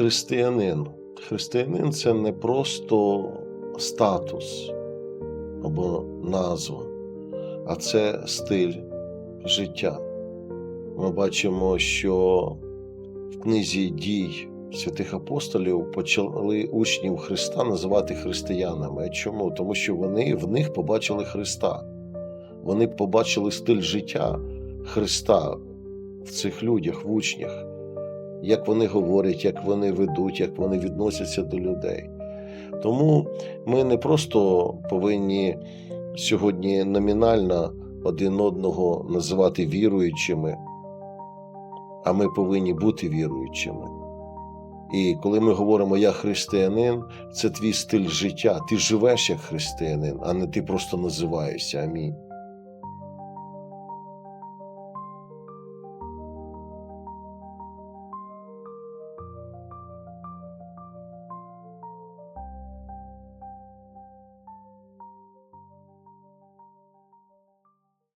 християнин. Християнин це не просто статус або назва, а це стиль життя. Ми бачимо, що в книзі дій святих апостолів почали учнів Христа називати християнами. Чому? Тому що вони в них побачили Христа. Вони побачили стиль життя Христа в цих людях, в учнях, як вони говорять, як вони ведуть, як вони відносяться до людей. Тому ми не просто повинні сьогодні номінально один одного називати віруючими, а ми повинні бути віруючими. І коли ми говоримо я християнин, це твій стиль життя. Ти живеш як християнин, а не ти просто називаєшся. Амінь.